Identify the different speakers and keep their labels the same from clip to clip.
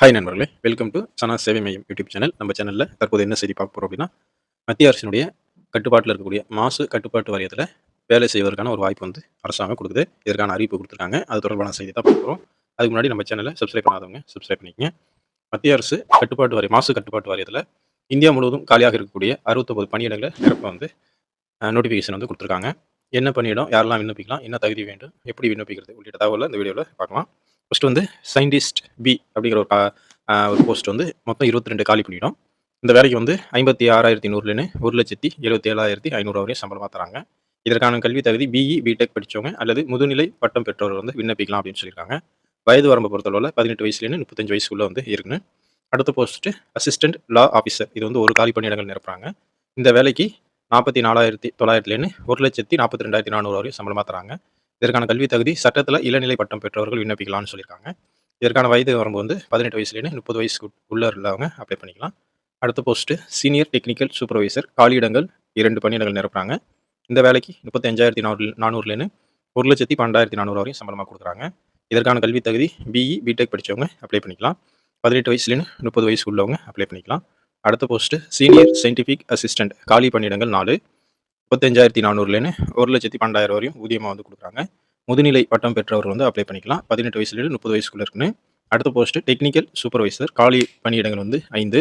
Speaker 1: Hi நண்பர்களே welcome to சனா சேவை மையம் யூடியூப் சேனல் நம்ம சேனலில் தற்போது என்ன செய்தி பார்க்க போகிறோம் அப்படின்னா மத்திய அரசினுடைய கட்டுப்பாட்டில் இருக்கக்கூடிய மாசு கட்டுப்பாட்டு வாரியத்தில் வேலை செய்வதற்கான ஒரு வாய்ப்பு வந்து அரசாங்கம் கொடுக்குது. இதற்கான அறிவிப்பு கொடுத்துருக்காங்க. அது தொடர்பான செய்தி தான் பார்க்க போகிறோம் அதுக்கு முன்னாடி நம்ம சேனலை சப்ஸ்கிரைப் பண்ணாதவங்க சப்ஸ்கிரைப் பண்ணிக்கங்க. மத்திய அரசு கட்டுப்பாட்டு வாரியம் மாசு கட்டுப்பாட்டு வாரியத்தில் இந்தியா முழுவதும் காலியாக இருக்கக்கூடிய அறுபத்தொம்பது பணியிடங்களை நிரப்ப வந்து நோட்டிஃபிகேஷன் வந்து கொடுத்துருக்காங்க. என்ன பணியிடம் யாரெல்லாம் விண்ணப்பிக்கலாம் என்ன தகுதி வேண்டும் எப்படி விண்ணப்பிக்கிறது உள்ளிட்ட தகவலை இந்த வீடியோவில் பார்க்கலாம். ஃபஸ்ட்டு வந்து சயின்டிஸ்ட் பி அப்படிங்கிற ஒரு ஒரு போஸ்ட் வந்து மொத்தம் இருபத்தி ரெண்டு காலி பண்ணிடும் இந்த வேலைக்கு வந்து ஐம்பத்தி ஆறாயிரத்தி நூறுலேன்னு ஒரு லட்சத்தி எழுபத்தி ஏழாயிரத்தி ஐநூறு வரையும் சம்பளமாக தராங்க. இதற்கான கல்வி தகுதி பிஇ பிடெக் படித்தவங்க அல்லது முதுநிலை பட்டம் பெற்றவர் வந்து விண்ணப்பிக்கலாம் அப்படின்னு சொல்லியிருக்காங்க. வயது வரம்பு பொறுத்தளவில் பதினெட்டு வயசுலேருந்து முப்பத்தஞ்சு வயசுக்குள்ளே வந்து இருக்குன்னு. அடுத்த போஸ்ட்டு அசிஸ்டன்ட் லா ஆஃபீஸர் இது வந்து ஒரு காலி பணியிடங்கள் நிரப்புறாங்க. இந்த வேலைக்கு நாற்பத்தி நாலாயிரத்தி தொள்ளாயிரத்துலேருந்து ஒரு லட்சத்தி நாற்பத்தி ரெண்டாயிரத்தி நானூறு வரையும் சம்பளமாக தராங்க. இதற்கான கல்வி தகுதி சட்டத்தில் இளநிலை பட்டம் பெற்றவர்கள் விண்ணப்பிக்கலாம்னு சொல்லியிருக்காங்க. இதற்கான வயது வரம்பு வந்து பதினெட்டு வயசுலேருந்து முப்பது வயசுக்கு உள்ள உள்ளவங்க அப்ளை பண்ணிக்கலாம். அடுத்த போஸ்ட்டு சீனியர் டெக்னிக்கல் சூப்பர்வைசர் காலியிடங்கள் இரண்டு பணியிடங்கள் நிரப்புறாங்க. இந்த வேலைக்கு முப்பத்தி அஞ்சாயிரத்தி நானூறு நானூறுலேருந்து ஒரு லட்சத்தி பன்னெண்டாயிரத்தி நானூறு வரையும் சம்பளமாக கொடுக்குறாங்க. இதற்கான கல்வி தகுதி பிஇ பிடெக் படித்தவங்க அப்ளை பண்ணிக்கலாம். பதினெட்டு வயசுலேருந்து முப்பது வயசு உள்ளவங்க அப்ளை பண்ணிக்கலாம். அடுத்த போஸ்ட்டு சீனியர் சயின்டிஃபிக் அசிஸ்டன்ட் காலி பணியிடங்கள் நாலு. முப்பத்தஞ்சாயிரத்தி நானூறுலேன்னு ஒரு லட்சத்தி பன்னெண்டாயிரம் வரையும் ஊதியமாக வந்து கொடுக்குறாங்க. முதுநிலை பட்டம் பெற்றவர் வந்து அப்ளை பண்ணிக்கலாம். பதினெட்டு வயசுலேருந்து முப்பது வயசுக்குள்ளே இருக்குன்னு. அடுத்த போஸ்ட்டு டெக்னிக்கல் சூப்பர்வைசர் காலி பணியிடங்கள் வந்து ஐந்து.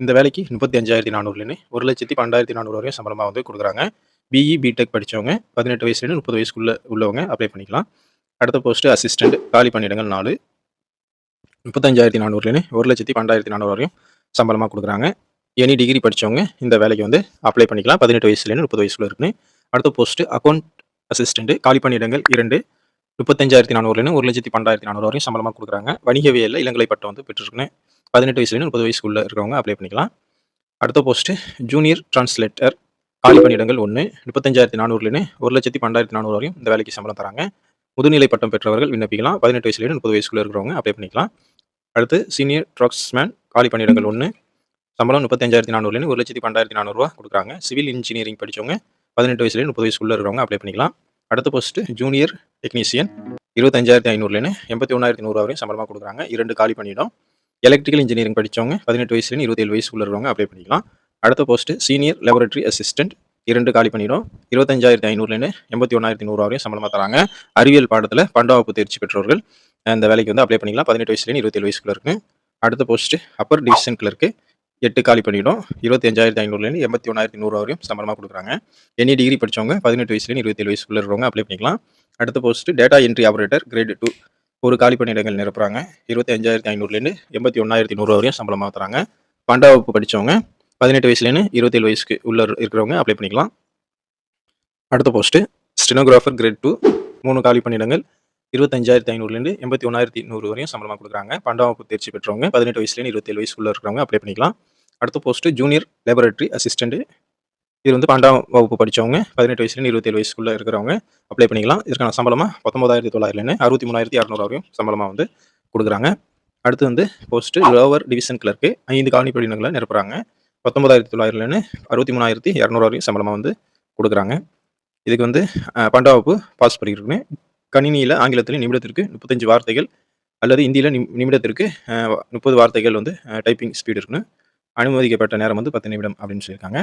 Speaker 1: இந்த வேலைக்கு முப்பத்தி அஞ்சாயிரத்தி நானூறுலேன்னு ஒரு லட்சத்தி பன்னெண்டாயிரத்தி நானூறு வரையும் சம்பளமாக வந்து கொடுக்குறாங்க. பிஇ பிடெக் படித்தவங்க பதினெட்டு வயசுலேருந்து முப்பது வயசுக்குள்ளே உள்ளவங்க அப்ளை பண்ணிக்கலாம். அடுத்த போஸ்ட்டு அசிஸ்டண்ட் காலி பணியிடங்கள் நாலு. முப்பத்தஞ்சாயிரத்தி நானூறுலேன்னு ஒரு லட்சத்தி பன்னெண்டாயிரத்தி நானூறு வரையும் சம்பளமாக கொடுக்குறாங்க. எனி டிகிரி படித்தவங்க இந்த வேலைக்கு வந்து அப்ளை பண்ணிக்கலாம். பதினெட்டு வயசுலேருந்து முப்பது வயசுல இருக்குன்னு. அடுத்த போஸ்ட்டு அக்கௌண்ட் அசிஸ்டண்ட்டு காலி பணியிடங்கள் இரண்டு. முப்பத்தஞ்சாயிரத்தி நானூறுலேருந்து ஒரு லட்சத்தி பன்னெண்டாயிரத்தி நானூறு வரையும் சம்பளமாக கொடுக்குறாங்க. வணிகவியலில் இளங்கலை பட்டம் வந்து பெற்றுருக்குன்னு. பதினெட்டு வயசுலேருந்து முப்பது வயசுக்குள்ளே இருக்கிறவங்க அப்ளை பண்ணிக்கலாம். அடுத்த போஸ்ட்டு ஜூனியர் டிரான்ஸ்லேட்டர் காலி பணியிடங்கள் ஒன்று முப்பத்தஞ்சாயிரத்தி நானூறுலேருந்து ஒரு லட்சத்தி பன்னெண்டாயிரத்தி நானூறு வரையும் இந்த வேலைக்கு சம்பளம் தராங்க. முதுநிலை பட்டம் பெற்றவர்கள் விண்ணப்பிக்கலாம். பதினெட்டு வயசுலேருந்து முப்பது வயசுக்குள்ளே இருக்கிறவங்க அப்ளை பண்ணிக்கலாம். அடுத்து சீனியர் ட்ரக்ஸ்மேன் காலி பணியிடங்கள் ஒன்று சம்பளம் முப்பத்தஞ்சாயிரத்தி நானூறுலேருந்து ஒரு லட்சத்தி பன்னெண்டாயிரத்தி நானூறுரூவா கொடுக்குறாங்க. சிவில் இன்ஜினியரிங் படித்தவங்க பதினெட்டு வயசுலேருந்து முப்பது வயசுக்குள்ளே இருக்கிறவங்க அப்ளை பண்ணிக்கலாம். அடுத்த போஸ்ட்டு ஜூனியர் டெக்னீஷியன் இருபத்தஞ்சாயிரத்தி ஐநூறுலேருந்து எண்பத்தி ஒன்றாயிரத்தி நூறு வரையும் சம்பளமாக கொடுக்குறாங்க. இரண்டு காலி பண்ணிடும். எலக்ட்ரிக்கல் இன்ஜினியரிங் படித்தவங்க பதினெட்டு வயசுலேருந்து இருபத்தேழு வயசுக்குள்ள இருக்கிறவங்க அப்ளை பண்ணிக்கலாம். அடுத்த போஸ்ட்டு சீனியர் லெபரட்டரி அசிஸ்டன்ட் இரண்டு காலி பண்ணிடும். இருபத்தஞ்சாயிரத்தி ஐநூறுலேருந்து எண்பத்தி ஒன்றாயிரத்தி நூறு வரையும் சம்பளமாக தராங்க. அறிவியல் பாடத்தில் பண்டாவப்பு தேர்ச்சி பெற்றோர்கள் அந்த வேலைக்கு வந்து அப்ளை பண்ணிக்கலாம். பதினெட்டு வயசுலேருந்து இருபத்தேழு வயசுக்குள்ள இருக்கு. அடுத்த போஸ்ட்டு அப்பர் டிவிஷன் கிளர்க்கு எட்டு காலி பண்ணிவிடும் இருபத்தஞ்சாயிரத்தி ஐநூறுலேருந்து எண்பத்தி ஒன்றாயிரத்தி நூறு வரையும் சம்பளமாக கொடுக்குறாங்க. எனி டிகிரி படித்தவங்க பதினெட்டு வயசுலேருந்து இருபத்தேழு வயசுக்குள்ள இருக்கிறவங்க அப்ளை பண்ணிக்கலாம். அடுத்த post data entry operator grade two ஒரு காலி பணியிடங்கள் நிரப்புறாங்க. இருபத்தஞ்சாயிரத்தி ஐநூறுலேருந்து எண்பத்தி ஒன்றாயிரத்தி நூறு வரையும் சம்பளமாக தராங்க. பண்டா வகுப்பு படித்தவங்க பதினெட்டு வயசுலேருந்து இருபத்தேழு வயசுக்கு உள்ள இருக்கிறவங்க அப்ளை பண்ணிக்கலாம். அடுத்த போஸ்ட்டு ஸ்டினோகிராஃபர் கிரேட் டூ மூணு காலி பணியிடங்கள் இருபத்தஞ்சாயிரத்தி ஐநூறுலேருந்து எண்பத்தி ஒன்றாயிரத்தி நூறு வரையும் சம்பளமாக கொடுக்குறாங்க. பண்டாவப்பு தேர்ச்சி பெற்றவங்க. பதினெட்டு வயசுலேருந்து இருபத்தேழு வயசுக்குள்ள இருக்கிறவங்க அப்ளை பண்ணிக்கலாம். அடுத்த போஸ்ட்டு ஜூனியர் லேபரேட்டரி அசிஸ்டண்ட்டு இது வந்து பன்னெண்டாம் வகுப்பு படித்தவங்க பதினெட்டு வயசுலேருந்து இருபத்தேழு வயசுக்குள்ளே இருக்கிறவங்க அப்ளை பண்ணிக்கலாம். இதுக்கான சம்பளமாக பத்தொம்பதாயிரத்தி தொள்ளாயிரம்னு அறுபத்தி மூணாயிரத்தி அறநூறு வரையும் சம்பளமாக வந்து கொடுக்குறாங்க. அடுத்து வந்து போஸ்ட்டு லோவர் டிவிஷன் கிளர்க்கு ஐந்து காலனி படினங்களை நிரப்புறாங்க. பத்தொம்பதாயிரத்தி தொள்ளாயிரம்னு அறுபத்தி மூணாயிரத்தி இரநூறு வரையும் சம்பளமாக வந்து கொடுக்குறாங்க. இதுக்கு வந்து பன்னெண்டாம் வகுப்பு பாஸ் பண்ணியிருக்குன்னு கணினியில் ஆங்கிலத்தில் நிமிடத்திற்கு முப்பத்தஞ்சு வார்த்தைகள் அல்லது இந்தியில் நிமிடத்திற்கு முப்பது வார்த்தைகள் வந்து டைப்பிங் ஸ்பீடு இருக்குன்னு அனுமதிக்கப்பட்ட நேரம் வந்து பத்து நிமிடம் அப்படின்னு சொல்லியிருக்காங்க.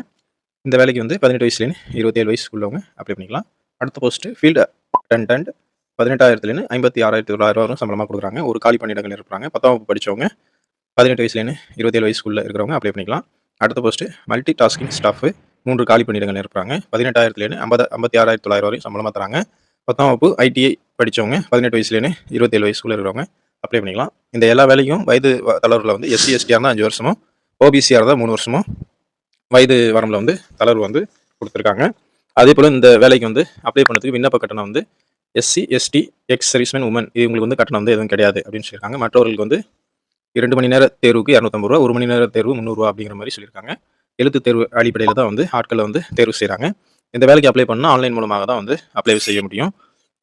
Speaker 1: இந்த வேலைக்கு வந்து பதினெட்டு வயசுலேருந்து இருபத்தேழு வயசு உள்ளவங்க அப்ளை பண்ணிக்கலாம். அடுத்த போஸ்ட்டு ஃபீல்டு அட்டன்டன்ட் பதினெட்டாயிரத்துலேருந்து ஐம்பத்தி ஆறாயிரத்தி தொள்ளாயிரம் வரும் சம்பளமாக கொடுக்குறாங்க. ஒரு காலி பணியிடங்கள் இருக்கிறாங்க பத்தாம் வகுப்பு படித்தவங்க பதினெட்டு வயசுலேருந்து இருபத்தேழு வயசுக்குள்ளே இருக்கிறவங்க அப்ளை பண்ணிக்கலாம். அடுத்த போஸ்ட்டு மல்டி டாஸ்கிங் ஸ்டாஃபு மூன்று காலி பணியிடங்கள் இருக்கிறாங்க பதினெட்டாயிரத்துலேருந்து ஐம்பது ஐம்பத்தி ஆறாயிரத்தி தொள்ளாயிரம் வரையும் சம்பளமாக தராங்க. பத்தாம் வகுப்பு ஐடிஐ படித்தவங்க பதினெட்டு வயசுலேருந்து இருபத்தேழு வயசுக்குள்ளே இருக்கிறவங்க அப்ளை பண்ணிக்கலாம். இந்த எல்லா வேலையும் வயது தளர்வில் வந்து எஸ்சி எஸ்டியாக இருந்தால் அஞ்சு வருஷமும் ஓபிசியாக இருந்தால் மூணு வருஷமும் வயது வரம்பில் வந்து தளர்வு வந்து கொடுத்துருக்காங்க. அதே போல் இந்த வேலைக்கு வந்து அப்ளை பண்ணதுக்கு விண்ணப்ப கட்டணம் வந்து SC ST ex serviceman woman இவங்களுக்கு வந்து கட்டணம் வந்து எதுவும் கிடையாது அப்படின்னு சொல்லியிருக்காங்க. மற்றவர்களுக்கு வந்து இரண்டு மணி நேர தேர்வுக்கு இரநூத்தம்பது ரூபா ஒரு மணி நேர தேர்வு முந்நூறுரூவா அப்படிங்கிற மாதிரி சொல்லியிருக்காங்க. எழுத்து தேர்வு அடிப்படையில் தான் வந்து ஆட்களை வந்து தேர்வு செய்கிறாங்க இந்த வேலைக்கு அப்ளை பண்ணால் ஆன்லைன் மூலமாக தான் வந்து அப்ளை செய்ய முடியும்.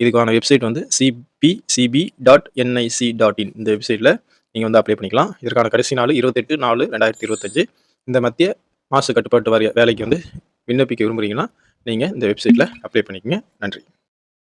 Speaker 1: இதுக்கான வெப்சைட் வந்து CPCB dot NIC dot in இந்த வெப்சைட்டில் நீங்கள் வந்து அப்ளை பண்ணிக்கலாம். இதற்கான கடைசி நாள் இருபத்தெட்டு நாலு ரெண்டாயிரத்தி இருபத்தஞ்சு. இந்த மத்திய மாசு கட்டுப்பாட்டு வாரிய வேலைக்கு வந்து விண்ணப்பிக்க விரும்புகிறீங்கன்னா நீங்கள் இந்த வெப்சைட்டில் அப்ளை பண்ணிக்கங்க. நன்றி.